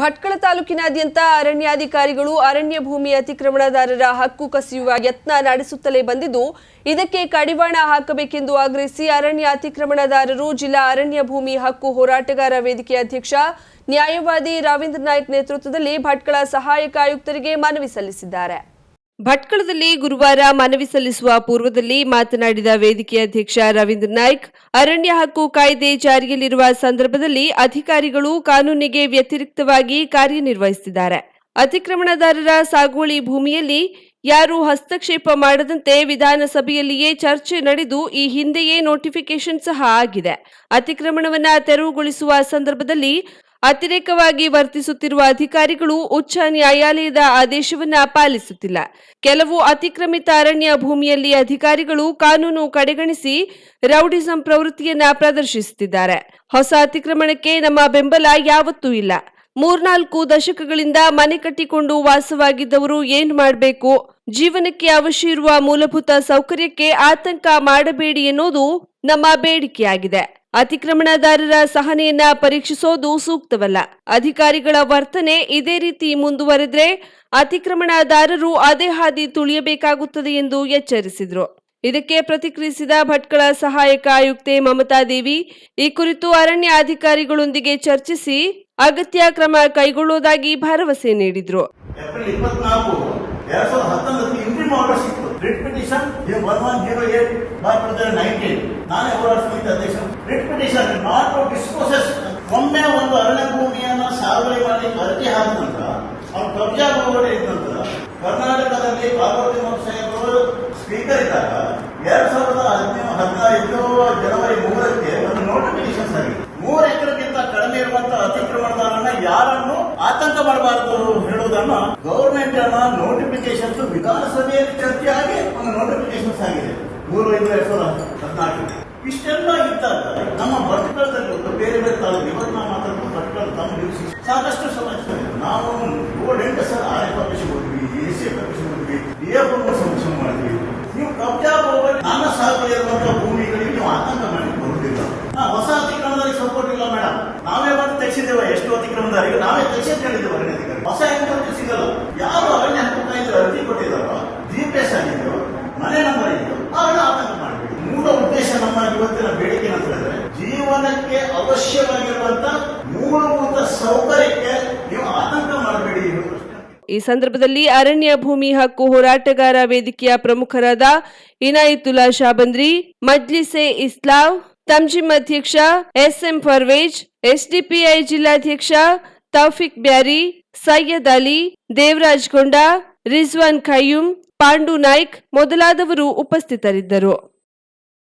ಭಟ್ಕಳ ತಾಲೂಕಿನಾದ್ಯಂತ ಅರಣ್ಯಾಧಿಕಾರಿಗಳು ಅರಣ್ಯ ಭೂಮಿ ಅತಿಕ್ರಮಣದಾರರ ಹಕ್ಕು ಕಸಿಯುವ ಯತ್ನ ನಡೆಸುತ್ತಲೇ ಬಂದಿದ್ದು, ಇದಕ್ಕೆ ಕಡಿವಾಣ ಹಾಕಬೇಕೆಂದು ಆಗ್ರಹಿಸಿ ಅರಣ್ಯ ಅತಿಕ್ರಮಣದಾರರು ಜಿಲ್ಲಾ ಅರಣ್ಯ ಭೂಮಿ ಹಕ್ಕು ಹೋರಾಟಗಾರ ವೇದಿಕೆ ಅಧ್ಯಕ್ಷ, ನ್ಯಾಯವಾದಿ ರವೀಂದ್ರ ನಾಯ್ಕ್ ನೇತೃತ್ವದಲ್ಲಿ ಭಟ್ಕಳ ಸಹಾಯಕ ಆಯುಕ್ತರಿಗೆ ಮನವಿ ಸಲ್ಲಿಸಿದ್ದಾರೆ. ಭಟ್ಕಳದಲ್ಲಿ ಗುರುವಾರ ಮನವಿ ಸಲ್ಲಿಸುವ ಪೂರ್ವದಲ್ಲಿ ಮಾತನಾಡಿದ ವೇದಿಕೆ ಅಧ್ಯಕ್ಷ ರವೀಂದ್ರ ನಾಯ್ಕ್, ಅರಣ್ಯ ಹಕ್ಕು ಕಾಯ್ದೆ ಜಾರಿಯಲ್ಲಿರುವ ಸಂದರ್ಭದಲ್ಲಿ ಅಧಿಕಾರಿಗಳು ಕಾನೂನಿಗೆ ವ್ಯತಿರಿಕ್ತವಾಗಿ ಕಾರ್ಯನಿರ್ವಹಿಸುತ್ತಿದ್ದಾರೆ. ಅತಿಕ್ರಮಣದಾರರ ಸಾಗುವಳಿ ಭೂಮಿಯಲ್ಲಿ ಯಾರು ಹಸ್ತಕ್ಷೇಪ ಮಾಡದಂತೆ ವಿಧಾನಸಭೆಯಲ್ಲಿಯೇ ಚರ್ಚೆ ನಡೆದು ಈ ಹಿಂದೆಯೇ ನೋಟಿಫಿಕೇಶನ್ ಸಹ ಆಗಿದೆ. ಅತಿಕ್ರಮಣವನ್ನು ತೆರವುಗೊಳಿಸುವ ಸಂದರ್ಭದಲ್ಲಿ ಅತಿರೇಕವಾಗಿ ವರ್ತಿಸುತ್ತಿರುವ ಅಧಿಕಾರಿಗಳು ಉಚ್ಚ ನ್ಯಾಯಾಲಯದ ಆದೇಶವನ್ನ ಪಾಲಿಸುತ್ತಿಲ್ಲ. ಕೆಲವು ಅತಿಕ್ರಮಿತ ಅರಣ್ಯ ಭೂಮಿಯಲ್ಲಿ ಅಧಿಕಾರಿಗಳು ಕಾನೂನು ಕಡೆಗಣಿಸಿ ರೌಡಿಸಂ ಪ್ರವೃತ್ತಿಯನ್ನ ಪ್ರದರ್ಶಿಸುತ್ತಿದ್ದಾರೆ. ಹೊಸ ಅತಿಕ್ರಮಣಕ್ಕೆ ನಮ್ಮ ಬೆಂಬಲ ಯಾವತ್ತೂ ಇಲ್ಲ. ಮೂರ್ನಾಲ್ಕು ದಶಕಗಳಿಂದ ಮನೆ ಕಟ್ಟಿಕೊಂಡು ವಾಸವಾಗಿದ್ದವರು ಏನ್ ಮಾಡಬೇಕು? ಜೀವನಕ್ಕೆ ಅವಶ್ಯ ಇರುವ ಮೂಲಭೂತ ಸೌಕರ್ಯಕ್ಕೆ ಆತಂಕ ಮಾಡಬೇಡಿ ಎನ್ನುವುದು ನಮ್ಮ ಬೇಡಿಕೆಯಾಗಿದೆ. ಅತಿಕ್ರಮಣದಾರರ ಸಹನೆಯನ್ನ ಪರೀಕ್ಷಿಸೋದು ಸೂಕ್ತವಲ್ಲ. ಅಧಿಕಾರಿಗಳ ವರ್ತನೆ ಇದೇ ರೀತಿ ಮುಂದುವರೆದ್ರೆ ಅತಿಕ್ರಮಣದಾರರು ಅದೇ ಹಾದಿ ತುಳಿಯಬೇಕಾಗುತ್ತದೆ ಎಂದು ಎಚ್ಚರಿಸಿದರು. ಇದಕ್ಕೆ ಪ್ರತಿಕ್ರಿಯಿಸಿದ ಭಟ್ಕಳ ಸಹಾಯಕ ಆಯುಕ್ತೆ ಮಮತಾ ದೇವಿ, ಈ ಕುರಿತು ಅರಣ್ಯ ಅಧಿಕಾರಿಗಳೊಂದಿಗೆ ಚರ್ಚಿಸಿ ಅಗತ್ಯ ಕ್ರಮ ಕೈಗೊಳ್ಳುವುದಾಗಿ ಭರವಸೆ ನೀಡಿದ್ರು. ಅಧ್ಯಕ್ಷ. ಅಧ್ಯಕ್ಷ ನಾಟ್ ಡಿಸ್ಪೋಸಸ್, ಒಮ್ಮೆ ಒಂದು ಅರಣ್ಯ ಭೂಮಿಯನ್ನ ಸಾಗುವಳಿ ಮಾಡಿ ಅರ್ಜಿ ಹಾಕುವಂತ ಅವ್ರು ಕಬ್ಜಾ ಬಿಡುಗಡೆ ಇದ್ದ ನಂತರ, ಕರ್ನಾಟಕದಲ್ಲಿ ಪಾರ್ವತಿ ಸಾಹೇಬರು ಸ್ಪೀಕರ್ ಇದ್ದಾಗ ಎರಡ್ ಸಾವಿರದ ಹದಿನೇಳು ಹದಿನೈದು ಜನವರಿ ಮೂರಕ್ಕೆ ಒಂದು ನೋಟಿಫಿಕೇಶನ್ ಆಗಿದೆ ಮೂರು ಎಕರೆಗಿಂತ ಕಡಿಮೆ ಇರುವಂತ ಅತಿಕ್ರಮಣದಾರನ್ನ ಯಾರನ್ನು ಆತಂಕ ಮಾಡಬಾರದು ಹೇಳುವುದನ್ನ ಗವರ್ಮೆಂಟ್ ಅನ್ನ ನೋಟಿಫಿಕೇಶನ್ಸ್ ವಿಧಾನಸಭೆಯಲ್ಲಿ ಚರ್ಚೆ ಆಗಿ ಒಂದು ನೋಟಿಫಿಕೇಶನ್ಸ್ ಆಗಿದೆ. ಮೂರು ಐದು ಎರಡ್ ಸಾವಿರದ ಹದಿನಾಲ್ಕು ಇಷ್ಟೆಲ್ಲ ಇದ್ದಾಗ ನಮ್ಮ ಭಟ್ಕಳದಲ್ಲಿ ಒಂದು ಬೇರೆ ಬೇರೆ ತಾಲೂಕು ಇವತ್ತು ನಾವು ಮಾತಾಡ್ಕೊಂಡು ಭಟ್ಕಳ ತಮ್ಮ ಸಾಕಷ್ಟು ಸಮಸ್ಯೆ. ನಾವು ಎಂಟು ಸರ್ ಆರ್ ಎಫ್ ಆಫೀಸ್ ಹೋದ್ವಿ, ಎ ಸಿ ಎಫ್ ಆಫೀಸ್ ಹೋದ್ವಿ ಡಿ ಎಫ್ ಸಮಸ್ಯೆ ಮಾಡಿದ್ವಿ. ನೀವು ಕಬ್ಜಾ ಹೋಗಿ ನನ್ನ ಸಾಕು ಇರುವಂತಹ ಭೂಮಿಗಳಿಗೆ ನೀವು ಆತಂಕ ಮಾಡಿ ಬರುವುದಿಲ್ಲ. ನಾ ಹೊಸ ಅತಿಕ್ರಮದಲ್ಲಿ ಸಪೋರ್ಟ್ ಇಲ್ಲ ಮೇಡಮ್ ನಾವೇ ಮಾಡಿ ತೆಗೆಸಿದ್ದೇವೆ, ಎಷ್ಟು ಅತಿಕ್ರಮದಾರಿಗೆ ನಾವೇ ತೆಗೆಸಿದ್ದೇವೆ ಅಂತ ಹೇಳಿದ್ದೇವೆ ಅರಣ್ಯ ಅಧಿಕಾರಿ ಹೊಸ ಎಂಟು ಸಿಗಲ್ಲ. ಯಾರು ಅರಣ್ಯ ಹಕ್ಕು ಕಾಯ್ದೆ ಅರ್ಜಿ ಕೊಟ್ಟಿದ್ದಾರೋ ಜಿ ಪಿ ಎಸ್ ಆಗಿದೆಯೋ ಮನೆ ನಂಬರ್ ಇದೆಯೋ ಅವನ್ನ ಆತಂಕ ಮಾಡಬೇಡಿ ಮೂಲ ಉದ್ದೇಶ ನಮ್ಮ ಇವತ್ತಿನ ಜೀವನಕ್ಕೆ ಅವಶ್ಯವಾಗಿರುವಂತ ಮೂಲಭೂತ ಸೌಕರ್ಯಕ್ಕೆ ನೀವು ಆತಂಕ ಮಾಡಬೇಡಿ ಈ ಸಂದರ್ಭದಲ್ಲಿ ಅರಣ್ಯ ಭೂಮಿ ಹಕ್ಕು ಹೋರಾಟಗಾರ ವೇದಿಕೆಯ ಪ್ರಮುಖರಾದ ಇನಾಯಿತುಲ್ಲಾ ಶಾಬಂದ್ರಿ, ಮಜ್ಲಿಸೆ ಇಸ್ಲಾವ್ ತಂಜಿಮ್ ಅಧ್ಯಕ್ಷ ಎಸ್ ಎಂ ಫರ್ವೇಜ್ ಎಸ್ಡಿಪಿಐ ಜಿಲ್ಲಾಧ್ಯಕ್ಷ ತೌಫಿಕ್ ಬ್ಯಾರಿ, ಸೈಯದ್ ಅಲಿ, ದೇವರಾಜ್ ಕೊಂಡ, ರಿಜ್ವಾನ್ ಖಯ್ಯೂಮ್ ಪಾಂಡು ನಾಯ್ಕ್ ಮೊದಲಾದವರು ಉಪಸ್ಥಿತರಿದ್ದರು.